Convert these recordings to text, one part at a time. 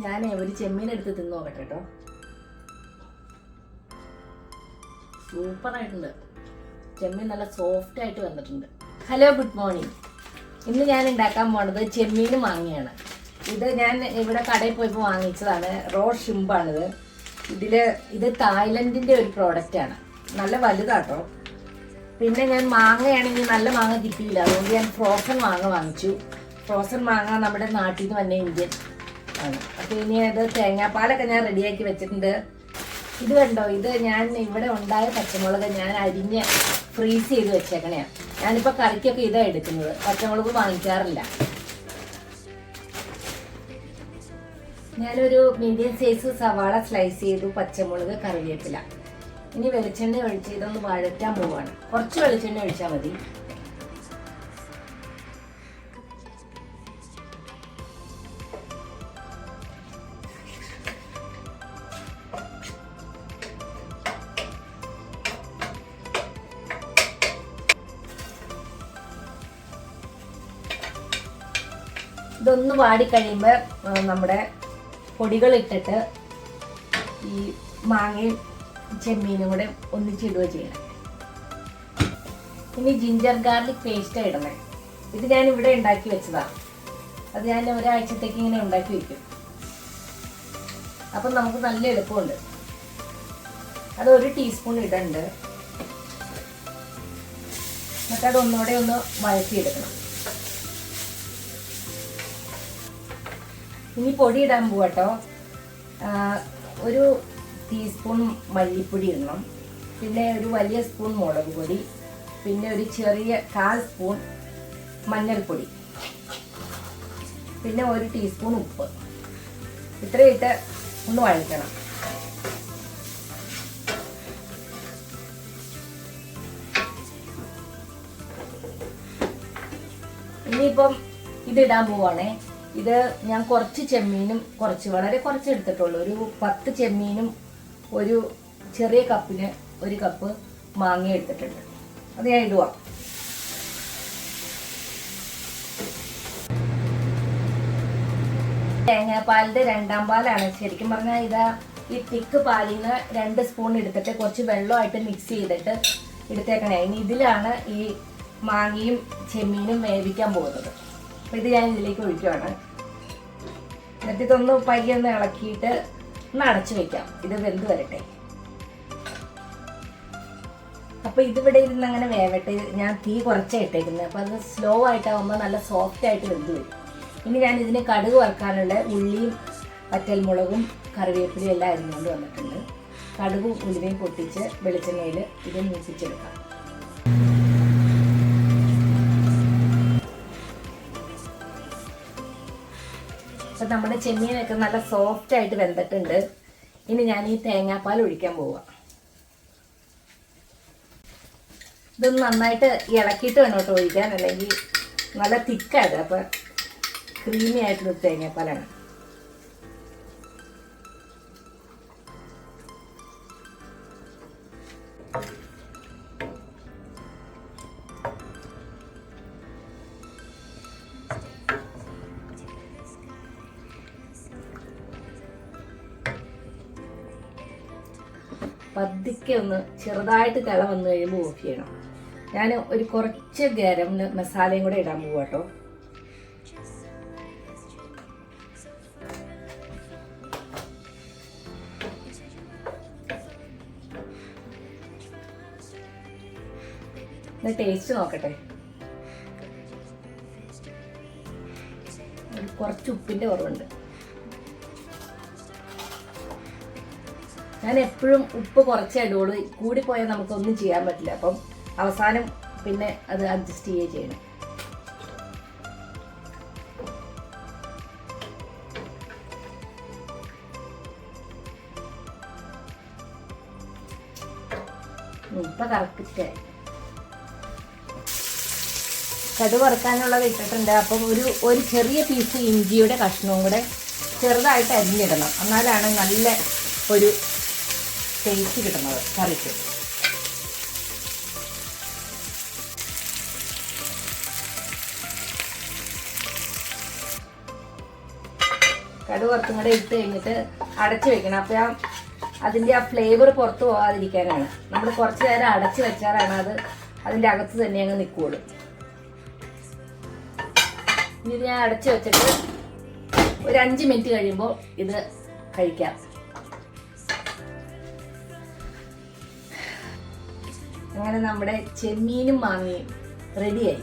ഞാൻ ഒരു ചെമ്മീൻ എടുത്ത് തിന്നു നോക്കട്ടെ കേട്ടോ സൂപ്പറായിട്ടുണ്ട്. ചെമ്മീൻ നല്ല സോഫ്റ്റ് ആയിട്ട് വന്നിട്ടുണ്ട്. ഹലോ ഗുഡ് മോർണിംഗ് ഇന്ന് ഞാൻ ഉണ്ടാക്കാൻ പോണത് ചെമ്മീൻ മാങ്ങയാണ്. ഇത് ഞാൻ ഇവിടെ കടയിൽ പോയപ്പോൾ വാങ്ങിച്ചതാണ്. റോ ഷിമ്പാണിത് ഇതിൽ ഇത് തായ്ലൻഡിന്റെ ഒരു പ്രോഡക്റ്റാണ് നല്ല വലുതാട്ടോ. പിന്നെ ഞാൻ മാങ്ങയാണെങ്കിൽ നല്ല മാങ്ങ കിട്ടിയില്ല. അതുകൊണ്ട് ഞാൻ ഫ്രോസൺ മാങ്ങ വാങ്ങിച്ചു. ഫ്രോസൺ മാങ്ങ നമ്മുടെ നാട്ടിൽ നിന്ന് തന്നെ ഇന്ത്യൻ ആണ്. അപ്പോൾ ഇനി അത് തേങ്ങാപ്പാലൊക്കെ ഞാൻ റെഡിയാക്കി വെച്ചിട്ടുണ്ട്. ഇത് കണ്ടോ? ഇത് ഞാൻ ഇവിടെ ഉണ്ടായ പച്ചമുളക് ഞാൻ അരിഞ്ഞ് ഫ്രീസ് ചെയ്ത് വെച്ചേക്കണേ ഞാനിപ്പോൾ കറിക്കൊക്കെ ഇതാ എടുക്കുന്നത്. പച്ചമുളക് വാങ്ങിക്കാറില്ല. ഞാനൊരു മീഡിയം സൈസ് സവാള സ്ലൈസ് ചെയ്തു പച്ചമുളക് കറിവേപ്പില. ഇനി വെളിച്ചെണ്ണ ഒഴിച്ച് ഇതൊന്ന് വഴറ്റാൻ പോവാണ്. കുറച്ച് വെളിച്ചെണ്ണ ഒഴിച്ചാൽ മതി. ഇതൊന്ന് വാടി കഴിയുമ്പോൾ നമ്മുടെ പൊടികൾ ഇട്ടിട്ട് ഈ മാങ്ങയും ചെമ്മീനും കൂടെ ഒന്നിച്ചിടുക ചെയ്യണം. ഇനി ജിഞ്ചർ ഗാർലിക് പേസ്റ്റ് ഇടണേ. ഇത് ഞാൻ ഇവിടെ ഉണ്ടാക്കി വെച്ചതാണ് അത് ഞാൻ ഒരാഴ്ചത്തേക്ക് ഇങ്ങനെ ഉണ്ടാക്കി വെക്കും. അപ്പം നമുക്ക് നല്ല എളുപ്പമുണ്ട്. അത് ഒരു ടീസ്പൂൺ ഇടണ്ട്. എന്നിട്ട് അത് ഒന്നുകൂടെ ഒന്ന് വഴറ്റിയെടുക്കണം. ഇനി പൊടി ഇടാൻ പോവാട്ടോ ഒരു ടീസ്പൂൺ മല്ലിപ്പൊടി ഇടണം. പിന്നെ ഒരു വലിയ സ്പൂൺ മുളക് പൊടി. പിന്നെ ഒരു ചെറിയ കാൽ സ്പൂൺ മഞ്ഞൾപ്പൊടി. പിന്നെ ഒരു ടീസ്പൂൺ ഉപ്പ്. ഇത്രയിട്ട് ഒന്ന് വഴറ്റണം. ഇനിയിപ്പം ഇതിടാൻ പോവാണേ. ഇത് ഞാൻ കുറച്ച് ചെമ്മീനും കുറച്ച് വളരെ കുറച്ച് എടുത്തിട്ടുള്ളൂ. ഒരു പത്ത് ചെമ്മീനും ഒരു ചെറിയ കപ്പിന് ഒരു കപ്പ് മാങ്ങ എടുത്തിട്ടുണ്ട്. അത് ഞാൻ ഇടുക തേങ്ങാപ്പാലിന്റെ രണ്ടാം പാലാണ്. ശരിക്കും പറഞ്ഞാൽ ഇതാ ഈ തിക്ക് പാലിൽ നിന്ന് രണ്ട് സ്പൂൺ എടുത്തിട്ട് കുറച്ച് വെള്ളമായിട്ട് മിക്സ് ചെയ്തിട്ട് എടുത്തേക്കണേ. ഇനി ഇതിലാണ് ഈ മാങ്ങയും ചെമ്മീനും വേവിക്കാൻ പോകുന്നത്. അപ്പൊ ഇത് ഞാൻ ഇതിലേക്ക് ഒഴിക്കുകയാണ് എന്നിട്ട് ഇതൊന്ന് പയ്യെ ഒന്ന് ഇളക്കിയിട്ട് ഒന്ന് അടച്ചു വെക്കാം. ഇത് വെന്ത് വരട്ടെ. അപ്പൊ ഇതിവിടെ ഇരുന്ന് അങ്ങനെ വേവട്ടെ. ഞാൻ തീ കുറച്ചേ ഇട്ടേക്കുന്നത് അപ്പോൾ അത് സ്ലോ ആയിട്ടാകുമ്പോൾ നല്ല സോഫ്റ്റ് ആയിട്ട് വെന്ത് വരും. ഇനി ഞാൻ ഇതിന് കടുക് വറുക്കാനുള്ള ഉള്ളിയും പറ്റൽമുളകും കറിവേപ്പിലയും എല്ലാം അരിഞ്ഞുകൊണ്ട് വന്നിട്ടുണ്ട്. കടുകും ഉലുവയും പൊട്ടിച്ച് വെളിച്ചെണ്ണയിൽ ഇത് മൂപ്പിച്ചെടുക്കാം. നമ്മുടെ ചെമ്മീനൊക്കെ നല്ല സോഫ്റ്റ് ആയിട്ട് വെന്തിട്ടുണ്ട്. ഇനി ഞാൻ ഈ തേങ്ങാപ്പാൽ ഒഴിക്കാൻ പോവാം. ഇതൊന്ന് നന്നായിട്ട് ഇളക്കിയിട്ട് വേണം കേട്ടോ ഒഴിക്കാൻ. അല്ലെങ്കിൽ നല്ല തിക്കായത് അപ്പം ക്രീമി ആയിട്ടുള്ള തേങ്ങാപ്പാലാണ്. പതുക്കെ ഒന്ന് ചെറുതായിട്ട് തിള വന്നു കഴിയുമ്പോൾ ഓഫ് ചെയ്യണം. ഞാൻ ഒരു കുറച്ച് ഗരം മസാലയും കൂടെ ഇടാൻ പോവാ കേട്ടോ ടേസ്റ്റ് നോക്കട്ടെ. കുറച്ച് ഉപ്പിന്റെ കുറവുണ്ട്. ഞാൻ എപ്പോഴും ഉപ്പ് കുറച്ചേ ഇടുള്ളൂ. കൂടിപ്പോയാൽ നമുക്കൊന്നും ചെയ്യാൻ പറ്റില്ല. അപ്പം അവസാനം പിന്നെ അത് അഡ്ജസ്റ്റ് ചെയ്യുകയും ചെയ്യണം. ഇപ്പൊ കറക്റ്റ് കടു വറുക്കാനുള്ളത് ഇട്ടിട്ടുണ്ട്. അപ്പം ഒരു ഒരു ചെറിയ പീസ് ഇഞ്ചിയുടെ കഷ്ണവും കൂടെ ചെറുതായിട്ട് അരിഞ്ഞിടണം. എന്നാലാണ് നല്ല ഒരു ടേസ്റ്റ് കിട്ടുന്നത് കറിക്ക്. കടുക് കുറച്ചും കൂടെ ഇട്ട് കഴിഞ്ഞിട്ട് അടച്ചു വെക്കണം. അപ്പോൾ ആ അതിന്റെ ആ ഫ്ലേവർ പുറത്ത് പോകാതിരിക്കാനാണ് നമ്മൾ കുറച്ച് നേരം അടച്ചു വെച്ചാലാണ് അത് അതിന്റെ അകത്ത് തന്നെ അങ്ങ് നിൽക്കുകയുള്ളൂ ഇനി ഞാൻ അടച്ചു വെച്ചിട്ട് ഒരു അഞ്ച് മിനിറ്റ് കഴിയുമ്പോൾ ഇത് കഴിക്കാം. അങ്ങനെ നമ്മുടെ ചെമ്മീനും മാങ്ങയും റെഡിയായി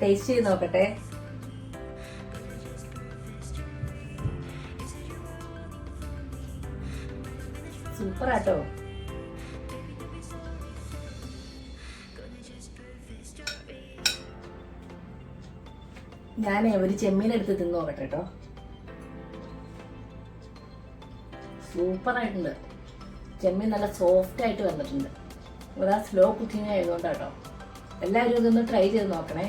ടേസ്റ്റ് ചെയ്ത് നോക്കട്ടെ. സൂപ്പർ ആട്ടോ. ഞാനേ ഒരു ചെമ്മീൻ എടുത്ത് തിന്ന് നോക്കട്ടെ കേട്ടോ സൂപ്പർ ആയിട്ടുണ്ട്. ചെമ്മീൻ നല്ല സോഫ്റ്റ് ആയിട്ട് വന്നിട്ടുണ്ട്. ഇവിടെ സ്ലോ കുക്കിംഗ് ആയതുകൊണ്ടാട്ടോ. എല്ലാവരും ഇതൊന്ന് ട്രൈ ചെയ്ത് നോക്കണേ.